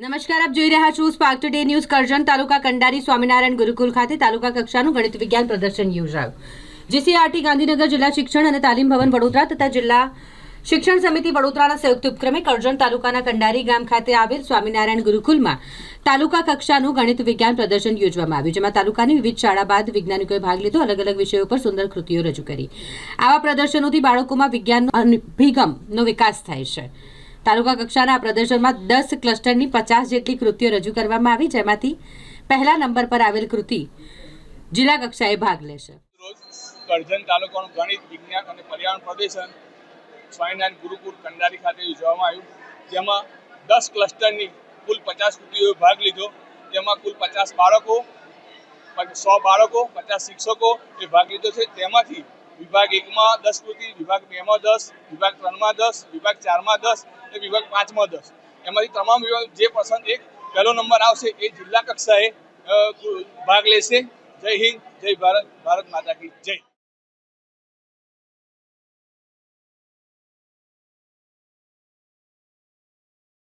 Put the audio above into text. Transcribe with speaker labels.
Speaker 1: નમસ્કાર, આપ જોઈ રહ્યા છો સ્પાર્ક ટુડે ન્યૂઝ કરજણ તાલુકા કંડારી, સ્વામિનારાયણ ગુરુકુલ ખાતે તાલુકા કક્ષાનું ગણિત વિજ્ઞાન પ્રદર્શન યોજાયું. જીસીઆરટી ગાંધીનગર જિલ્લા શિક્ષણ અને તાલીમ ભવન વડોદરા તથા જિલ્લા શિક્ષણ સમિતિ વડોદરાના સંયુક્ત ઉપક્રમે કરજણ તાલુકાના કંડારી ગામ ખાતે આવેલ સ્વામિનારાયણ ગુરુકુલમાં તાલુકા કક્ષાનું ગણિત વિજ્ઞાન પ્રદર્શન યોજવામાં આવ્યું, જેમાં તાલુકાની વિવિધ શાળા બાદ વૈજ્ઞાનિકોએ ભાગ લીધો અલગ અલગ વિષયો પર સુંદર કૃતિઓ રજૂ કરી. આવા પ્રદર્શનોથી બાળકોમાં વિજ્ઞાનનો અભિગમનો વિકાસ થાય છે. તાલુકા કક્ષાના પ્રદર્શનમાં દસ ક્લસ્ટરની પચાસ જેટલી કૃતિઓ રજૂ કરવામાં આવી, જેમાંથી પહેલા નંબર પર આવેલ કૃતિ જિલ્લા કક્ષાએ ભાગ લેશે.
Speaker 2: રોજ કરજણ તાલુકાનું ગણિત, વિજ્ઞાન અને પર્યાવરણ પ્રદર્શન સ્વામિનારાયણ ગુરુકુળ કંડારી ખાતે યોજવામાં આવ્યું. જેમાં દસ ક્લસ્ટરની કુલ પચાસ કૃતિઓએ ભાગ લીધો. તેમાં કુલ પચાસ બાળકો સો બાળકો, પચાસ શિક્ષકો એ ભાગ લીધો છે. તેમાંથી વિભાગ એકમાં દસ કૃતિ, વિભાગ બેમાં દસ, વિભાગ ત્રણમાં દસ, વિભાગ ચારમાં દસ અને વિભાગ પાંચમાં દસ. એમાંથી તમામ વિભાગ જે પસંદ એક, પહેલો નંબર આવશે એ જિલ્લા કક્ષાએ ભાગ લેશે. જય હિન્દ, જય ભારત ભારત માતા કી જય.